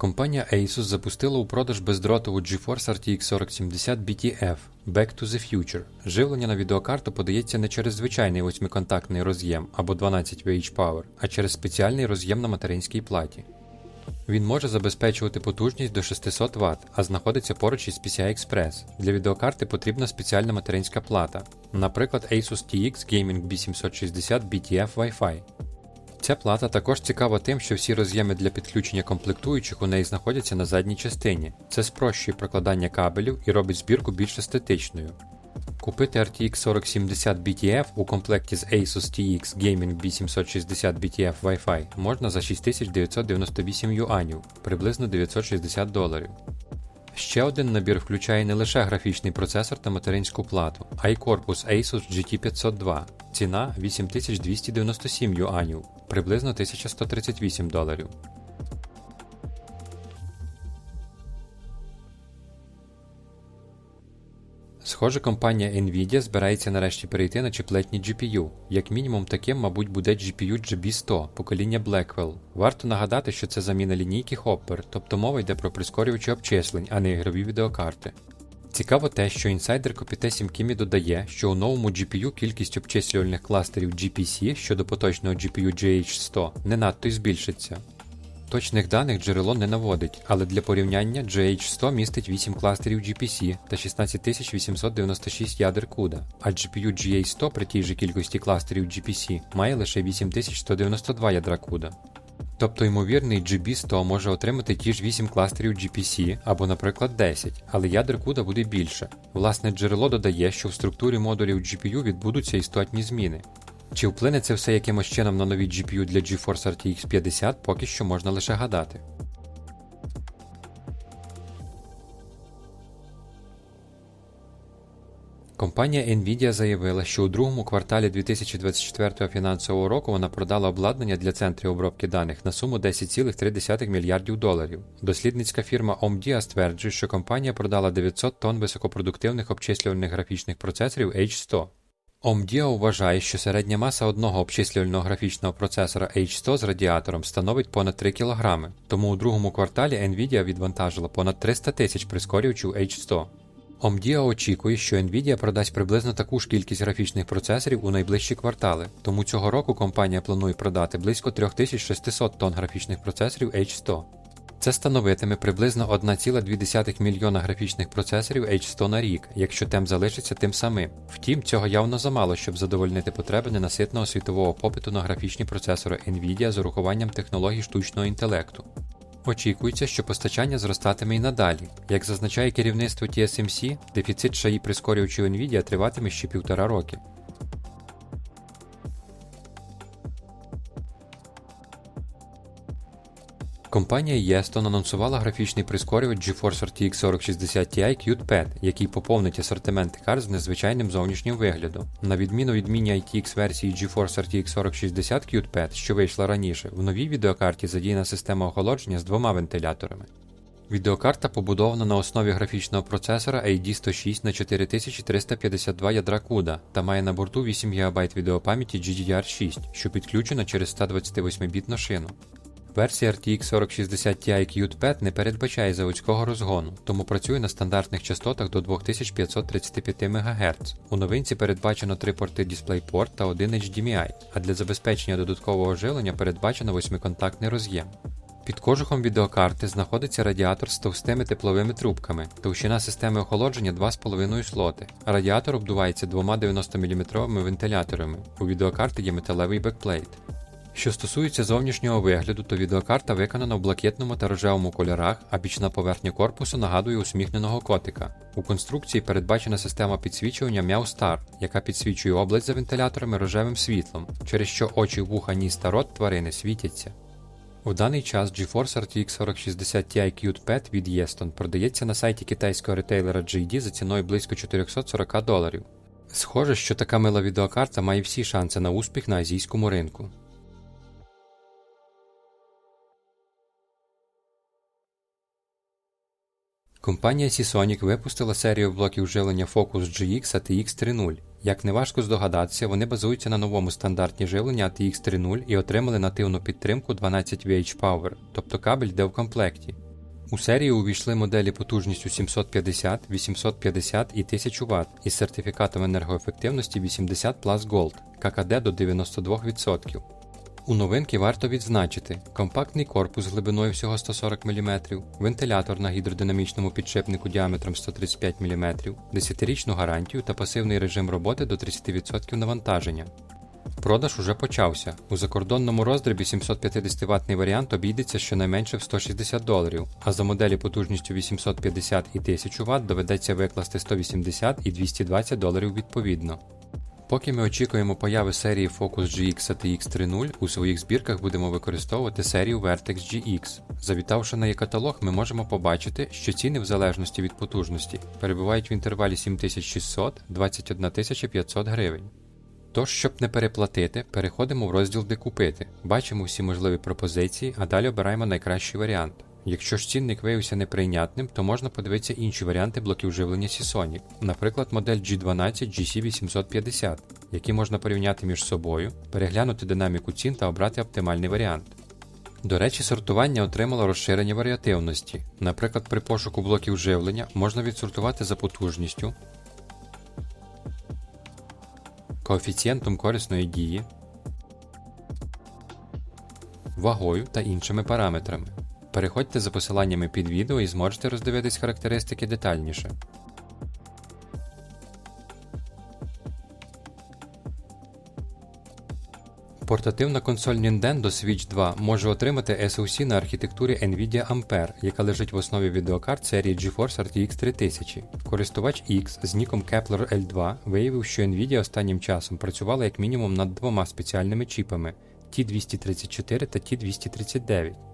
Компанія Asus запустила у продаж бездротову GeForce RTX 4070 BTF Back to the Future. Живлення на відеокарту подається не через звичайний восьмиконтактний роз'єм або 12 VH Power, а через спеціальний роз'єм на материнській платі. Він може забезпечувати потужність до 600 Вт, а знаходиться поруч із PCI Express. Для відеокарти потрібна спеціальна материнська плата, наприклад Asus TX Gaming B760 BTF Wi-Fi. Ця плата також цікава тим, що всі роз'єми для підключення комплектуючих у неї знаходяться на задній частині. Це спрощує прокладання кабелів і робить збірку більш естетичною. Купити RTX 4070 BTF у комплекті з Asus TX Gaming B760 BTF Wi-Fi можна за 6998 юанів, приблизно 960 доларів. Ще один набір включає не лише графічний процесор та материнську плату, а й корпус Asus GT502. Ціна 8297 юанів, приблизно 1138 доларів. Схоже, компанія Nvidia збирається нарешті перейти на чіплетні GPU. Як мінімум, таким, мабуть, буде GPU GB100 покоління Blackwell. Варто нагадати, що це заміна лінійки Hopper, тобто мова йде про прискорювачі обчислень, а не ігрові відеокарти. Цікаво те, що інсайдер Kopite Кімі додає, що у новому GPU кількість обчислювальних кластерів GPC щодо поточного GPU GH100 не надто й збільшиться. Точних даних джерело не наводить, але для порівняння GH100 містить 8 кластерів GPC та 16896 ядер CUDA, а GPU GA100 при тій же кількості кластерів GPC має лише 8192 ядра CUDA. Тобто ймовірний GB100 може отримати ті ж 8 кластерів GPC або, наприклад, 10, але ядер CUDA буде більше. Власне джерело додає, що в структурі модулів GPU відбудуться істотні зміни. Чи вплине це все якимось чином на нові GPU для GeForce RTX 50, поки що можна лише гадати. Компанія Nvidia заявила, що у другому кварталі 2024 фінансового року вона продала обладнання для центрів обробки даних на суму 10,3 мільярдів доларів. Дослідницька фірма Omdia стверджує, що компанія продала 900 тонн високопродуктивних обчислювальних графічних процесорів H100. Omdia вважає, що середня маса одного обчислювального графічного процесора H100 з радіатором становить понад 3 кг, тому у другому кварталі Nvidia відвантажила понад 300 тисяч прискорювачів H100. Omdia очікує, що Nvidia продасть приблизно таку ж кількість графічних процесорів у найближчі квартали, тому цього року компанія планує продати близько 3600 тонн графічних процесорів H100. Це становитиме приблизно 1,2 мільйона графічних процесорів H100 на рік, якщо темп залишиться тим самим. Втім, цього явно замало, щоб задовольнити потреби ненаситного світового попиту на графічні процесори Nvidia з урахуванням технологій штучного інтелекту. Очікується, що постачання зростатиме і надалі. Як зазначає керівництво TSMC, дефіцит шаї прискорювачів Nvidia триватиме ще півтора роки. Компанія Yeston анонсувала графічний прискорювач GeForce RTX 4060 Ti Qt-Pad, який поповнить асортимент карт з незвичайним зовнішнім виглядом. На відміну від міні-ITX версії GeForce RTX 4060 Qt-Pad, що вийшла раніше, в новій відеокарті задіяна система охолодження з двома вентиляторами. Відеокарта побудована на основі графічного процесора AD106 на 4352 ядра CUDA та має на борту 8 ГБ відеопам'яті GDDR6, що підключена через 128-бітну шину. Версія RTX 4060 Ti Qt-Pad не передбачає заводського розгону, тому працює на стандартних частотах до 2535 МГц. У новинці передбачено три порти DisplayPort та один HDMI, а для забезпечення додаткового живлення передбачено восьмиконтактний роз'єм. Під кожухом відеокарти знаходиться радіатор з товстими тепловими трубками, товщина системи охолодження 2,5 слоти, радіатор обдувається двома 90-мм вентиляторами. У відеокарти є металевий бекплейт. Що стосується зовнішнього вигляду, то відеокарта виконана в блакитному та рожевому кольорах, а бічна поверхня корпусу нагадує усміхненого котика. У конструкції передбачена система підсвічування Meow яка підсвічує область за вентиляторами рожевим світлом, через що очі, вуха, ніс та рот тварини світяться. У даний час GeForce RTX 4060 Ti Qt-Pad від Yeston продається на сайті китайського ретейлера JD за ціною близько 440 доларів. Схоже, що така мила відеокарта має всі шанси на успіх на азійському ринку. Компанія Seasonic випустила серію блоків живлення Focus GX ATX 3.0. Як неважко здогадатися, вони базуються на новому стандарті живлення ATX 3.0 і отримали нативну підтримку 12 VH Power, тобто кабель йде в комплекті. У серію увійшли моделі потужністю 750, 850 і 1000 Вт із сертифікатом енергоефективності 80 Plus Gold, ККД до 92%. У новинки варто відзначити компактний корпус глибиною всього 140 мм, вентилятор на гідродинамічному підшипнику діаметром 135 мм, 10-річну гарантію та пасивний режим роботи до 30% навантаження. Продаж уже почався. У закордонному роздрібі 750 ваттний варіант обійдеться щонайменше в 160 доларів, а за моделі потужністю 850 і 1000 Вт доведеться викласти 180 і 220 доларів відповідно. Поки ми очікуємо появи серії Focus GX ATX 3.0, у своїх збірках будемо використовувати серію Vertex GX. Завітавши на e-каталог, ми можемо побачити, що ціни в залежності від потужності перебувають в інтервалі 7600 21 500 гривень. Тож, щоб не переплатити, переходимо в розділ Де купити, бачимо всі можливі пропозиції, а далі обираємо найкращий варіант. Якщо ж цінник виявився неприйнятним, то можна подивитися інші варіанти блоків живлення Seasonic, наприклад, модель G12 GC850, які можна порівняти між собою, переглянути динаміку цін та обрати оптимальний варіант. До речі, сортування отримало розширення варіативності. Наприклад, при пошуку блоків живлення можна відсортувати за потужністю, коефіцієнтом корисної дії, вагою та іншими параметрами. Переходьте за посиланнями під відео і зможете роздивитись характеристики детальніше. Портативна консоль Nintendo Switch 2 може отримати SoC на архітектурі Nvidia Ampere, яка лежить в основі відеокарт серії GeForce RTX 3000. Користувач X з ніком Kepler L2 виявив, що Nvidia останнім часом працювала як мінімум над двома спеціальними чіпами T234 та T239.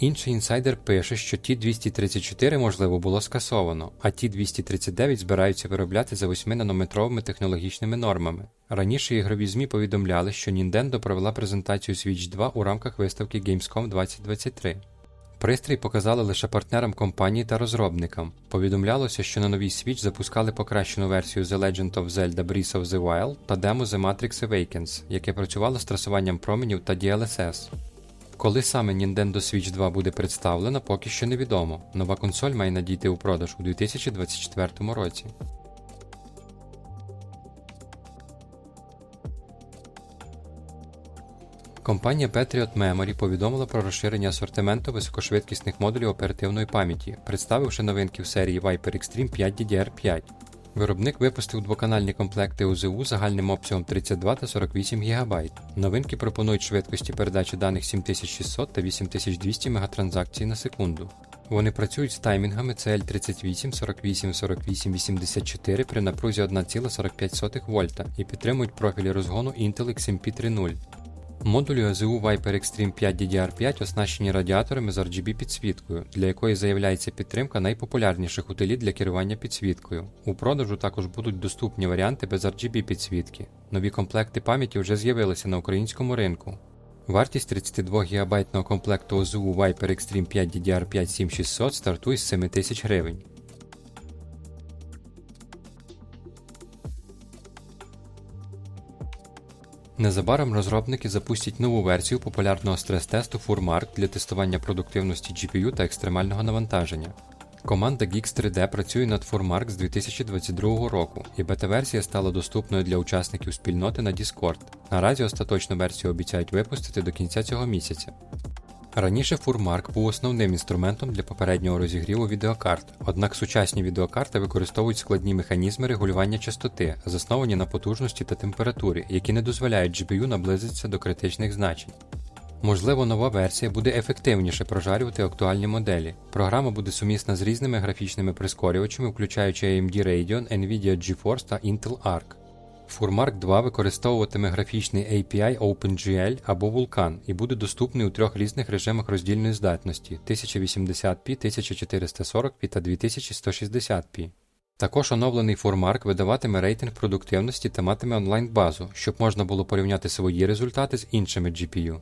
Інший інсайдер пише, що Т-234 можливо було скасовано, а Т-239 збираються виробляти за 8-нанометровими технологічними нормами. Раніше ігрові ЗМІ повідомляли, що Nintendo провела презентацію Switch 2 у рамках виставки Gamescom 2023. Пристрій показали лише партнерам компанії та розробникам. Повідомлялося, що на новій Switch запускали покращену версію The Legend of Zelda Breath of the Wild та демо The Matrix Awakens, яке працювало з трасуванням променів та DLSS. Коли саме Nintendo Switch 2 буде представлена, поки що невідомо. Нова консоль має надійти у продаж у 2024 році. Компанія Patriot Memory повідомила про розширення асортименту високошвидкісних модулів оперативної пам'яті, представивши новинки в серії Viper Extreme 5 DDR5. Виробник випустив двоканальні комплекти УЗУ загальним обсягом 32 та 48 ГБ. Новинки пропонують швидкості передачі даних 7600 та 8200 мегатранзакцій на секунду. Вони працюють з таймінгами CL38, 48, 48, 84 при напрузі 1,45 вольта і підтримують профілі розгону Intel XMP 3.0. Модулі ОЗУ Viper Extreme 5 DDR5 оснащені радіаторами з RGB підсвіткою, для якої заявляється підтримка найпопулярніших утиліт для керування підсвіткою. У продажу також будуть доступні варіанти без RGB підсвітки. Нові комплекти пам'яті вже з'явилися на українському ринку. Вартість 32 ГБ комплекту ОЗУ Viper Extreme 5 DDR5 7600 стартує з 7000 гривень. Незабаром розробники запустять нову версію популярного стрес-тесту FurMark для тестування продуктивності GPU та екстремального навантаження. Команда Geeks 3D працює над FurMark з 2022 року, і бета-версія стала доступною для учасників спільноти на Discord. Наразі остаточну версію обіцяють випустити до кінця цього місяця. Раніше FurMark був основним інструментом для попереднього розігріву відеокарт, однак сучасні відеокарти використовують складні механізми регулювання частоти, засновані на потужності та температурі, які не дозволяють GPU наблизитися до критичних значень. Можливо, нова версія буде ефективніше прожарювати актуальні моделі. Програма буде сумісна з різними графічними прискорювачами, включаючи AMD Radeon, Nvidia GeForce та Intel Arc. FurMark 2 використовуватиме графічний API OpenGL або Vulkan і буде доступний у трьох різних режимах роздільної здатності 1080p, 1440p та 2160p. Також оновлений FurMark видаватиме рейтинг продуктивності та матиме онлайн-базу, щоб можна було порівняти свої результати з іншими GPU.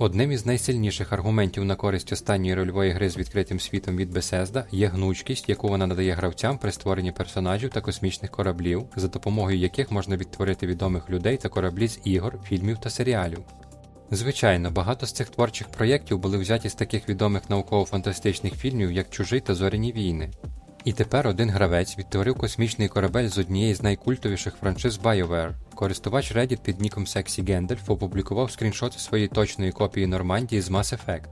Одним із найсильніших аргументів на користь останньої рольової гри з відкритим світом від Bethesda є гнучкість, яку вона надає гравцям при створенні персонажів та космічних кораблів, за допомогою яких можна відтворити відомих людей та кораблі з ігор, фільмів та серіалів. Звичайно, багато з цих творчих проєктів були взяті з таких відомих науково-фантастичних фільмів, як Чужий та Зоряні війни. І тепер один гравець відтворив космічний корабель з однієї з найкультовіших франшиз BioWare. Користувач Reddit під ніком Sexy Gandalf опублікував скріншоти своєї точної копії Нормандії з Mass Effect.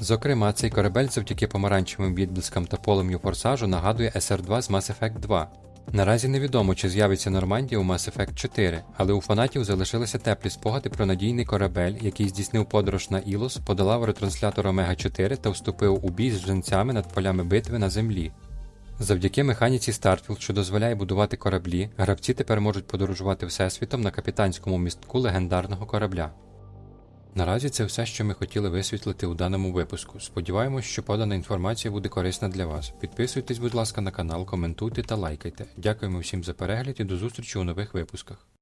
Зокрема, цей корабель завдяки помаранчевим відблискам та полум'ю форсажу нагадує SR2 з Mass Effect 2. Наразі невідомо, чи з'явиться Нормандія у Mass Effect 4, але у фанатів залишилися теплі спогади про надійний корабель, який здійснив подорож на Ілос, подолав ретранслятор Омега 4 та вступив у бій з женцями над полями битви на землі. Завдяки механіці Starfield, що дозволяє будувати кораблі, гравці тепер можуть подорожувати всесвітом на капітанському містку легендарного корабля. Наразі це все, що ми хотіли висвітлити у даному випуску. Сподіваємось, що подана інформація буде корисна для вас. Підписуйтесь, будь ласка, на канал, коментуйте та лайкайте. Дякуємо всім за перегляд і до зустрічі у нових випусках.